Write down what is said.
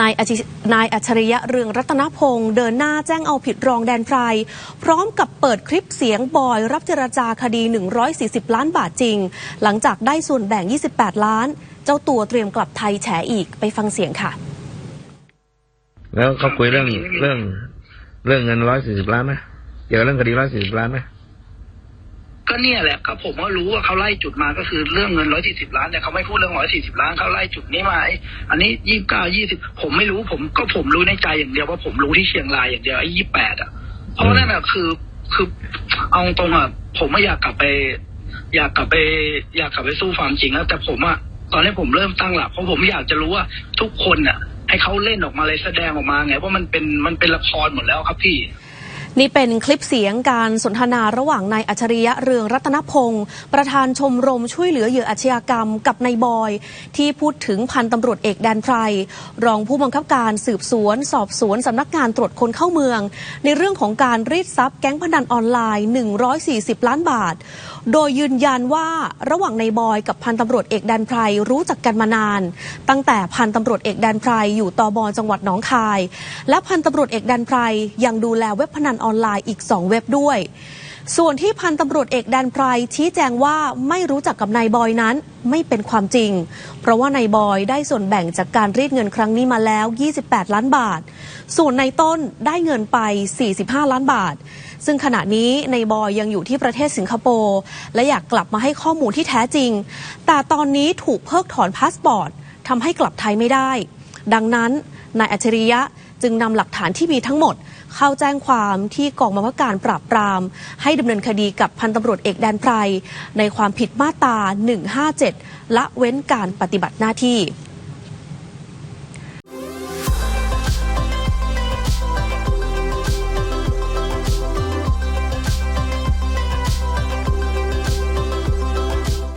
นายอชินายอัจฉริยะเรืองรัตนพงศ์เดินหน้าแจ้งเอาผิดรองแดนไพรพร้อมกับเปิดคลิปเสียงบอย รับเจรจาคดี 140 ล้านบาทจริง หลังจากได้ส่วนแบ่ง 28 ล้าน เจ้าตัวเตรียมกลับไทยแฉอีกไปฟังเสียงค่ะ แล้วเขาคุยเรื่องเรื่องเรื่องเงินร้อยสี่สิบล้านไหมเกี่ยวกับเรื่องคดีร้อยสี่สิบล้านไหม ก็เนี่ยแหละก็ผมก็รู้ว่าเขาไล่จุดมาก็คือเรื่องเงินร้อยสี่สิบล้านแต่ยเขาไม่พูดเรื่องร้อยสี่สิบล้านเขาไล่จุดนี้มาไออันนี้ยี่สิบเก้ายี่สิบผมไม่รู้ผมก็ผมรู้ในใจอย่างเดียวว่าผมรู้ที่เชียงรายอย่างเดียวไอ้ยี่แปดอะเพราะนั่นอะคือคือเอาตรงอะผมไม่อยากกลับไป อยากกลับไป อยากกลับไปสู้ความจริงแล้วแต่ผมอะตอนนี้ผมเริ่มตั้งหลักเพราะผมอยากจะรู้ว่าทุกคนอะให้เขาเล่นออกมาเลยแสดงออกมาไงว่ามันเป็นมันเป็นละครหมดแล้วครับพี่ นี่เป็นคลิปเสียงการสนทนาระหว่างนายอัจฉริยะเรืองรัตนพงศ์ประธานชมรมช่วยเหลือเหยื่ออาชญากรรมกับนายบอย ที่พูดถึงพันตำรวจเอกแดนไพรรองผู้บังคับการสืบสวน สอบสวนสำนักงานตรวจคนเข้าเมือง ในเรื่องของการรีดทรัพย์แก๊งพนันออนไลน์ 140 ล้านบาท โดยยืนยันว่าระหว่างนายบอยกับพันตำรวจเอกแดนไพรรู้จักกันมานาน ตั้งแต่พันตำรวจเอกแดนไพรอยู่ตบจังหวัดหนองคาย และพันตำรวจเอกแดนไพรยังดูแลเว็บพนันออนไลน์อีก 2 เว็บด้วย ส่วนที่พันตำรวจเอกแดนไพรชี้แจงว่าไม่รู้จักกับนายบอยนั้นไม่เป็นความจริง เพราะว่านายบอยได้ส่วนแบ่งจากการรีดเงินครั้งนี้มาแล้ว 28 ล้านบาท ส่วนนายต้นได้เงินไป 45 ล้านบาท ซึ่งขณะนี้นายบอยยังอยู่ที่ประเทศสิงคโปร์และอยากกลับมาให้ข้อมูลที่แท้จริง แต่ตอนนี้ถูกเพิกถอนพาสปอร์ตทำให้กลับไทยไม่ได้ ดังนั้นนายอัจฉริยะจึงนำหลักฐานที่มีทั้งหมด เข้าแจ้งความที่กองบังคับการปราบปราม ให้ดำเนินคดีกับพันตำรวจเอกแดนไพรในความผิดมาตรา 157 ละเว้นการปฏิบัติหน้าที่